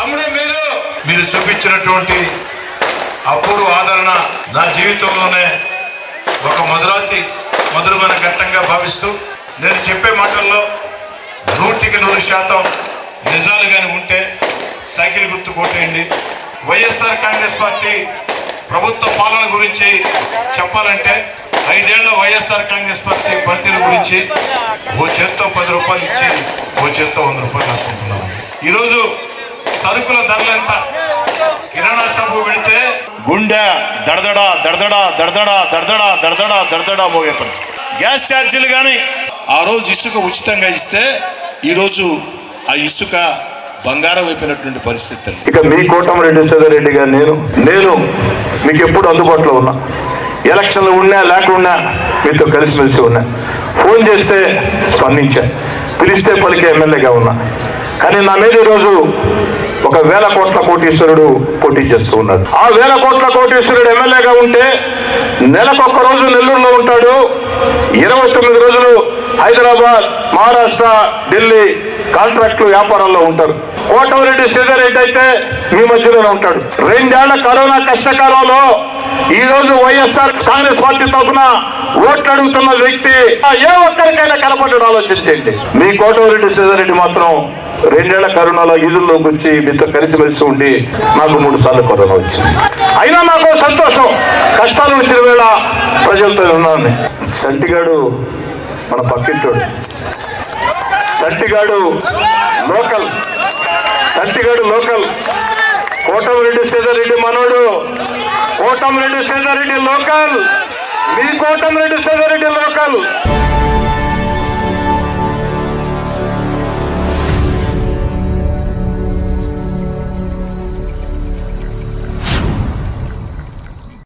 తమ్ముడే మీరు మీరు చూపించినటువంటి అపూర్వ ఆదరణ నా జీవితంలోనే ఒక మధురాతి మధురమైన ఘట్టంగా భావిస్తూ నేను చెప్పే మాటల్లో నూటికి నూరు శాతం నిజాలు కానీ ఉంటే సైకిల్ గుర్తు కొట్టేయండి. వైఎస్ఆర్ కాంగ్రెస్ పార్టీ ప్రభుత్వ పాలన గురించి చెప్పాలంటే ఐదేళ్ళ వైఎస్ఆర్ కాంగ్రెస్ పార్టీ పనితీరు గురించి ఓ చేత్తో పది రూపాయలు ఇచ్చి ఓ చేత్తో వంద రూపాయలు రాసుకుంటున్నాను. ఈరోజు సరుకుల ధరలు ఎంత? కిరాణా షాపు వెళితే గుండె దడదడ దడదడ దడదడ దడదడ దడదడ దడదడ మోగే పరిస్థితి. గ్యాస్ ఛార్జీలు కానీ ఆ రోజు ఇసుక ఉచితంగా ఇస్తే ఈరోజు ఆ ఇసుక బంగారం అయిపోయినటువంటి పరిస్థితులు ఇక మీ కోటమిరెడ్డి రెడ్డి గారు నేను నేను మీకు ఎప్పుడు అందుబాటులో ఉన్నా. ఎలక్షన్లు ఉన్నా లేకున్నా మీతో కలిసిమెలిసి ఉన్నా. ఫోన్ చేస్తే స్పందించా. పిలిస్తే పలికే ఎమ్మెల్యేగా ఉన్నా. కానీ నా మీద ఈరోజు ఒక వేల కోట్ల కోటీశ్వరుడు పోటీ చేస్తూ ఉన్నాడు. ఆ వేల కోట్ల కోటీశ్వరుడు ఎమ్మెల్యేగా ఉంటే నెలకొక్క రోజు నెల్లూరులో ఉంటాడు. ఇరవై తొమ్మిది రోజులు హైదరాబాద్ మహారాష్ట్ర ఢిల్లీ కాంట్రాక్టులు వ్యాపారాల్లో ఉంటారు. కోటమిరెడ్డి శ్రీధర్రెడ్డి అయితే మీ మధ్యలోనే ఉంటాడు. రెండేళ్ళ కరోనా కష్టకాలంలో ఈ రోజు వైఎస్ఆర్ కాంగ్రెస్ పార్టీ తరఫున ఓట్లు అడుగుతున్న వ్యక్తి ఏ ఒక్కరికైనా కనపడడం ఆలోచించండి. మీ కోటమిరెడ్డి శ్రీధర్రెడ్డి మాత్రం రెండేళ్ళ కరోనాలో ఈదుల్లోకి వచ్చి మీతో కలిసిమెలిసి ఉండి నాకు మూడు సార్లు కరోనా వచ్చింది. అయినా నాకు సంతోషం. కష్టాలు వచ్చిన వేళ ప్రజలతో ఉన్నాను. సంటిగాడు మన పక్కింటోడు. సంటిగాడు లోకల్. సంటిగాడు లోకల్. కోటమిరెడ్డి సీతారెడ్డి మనోడు. కోటమిరెడ్డి సీతారెడ్డి లోకల్. మీ కోటమిరెడ్డి సీతారెడ్డి లోకల్.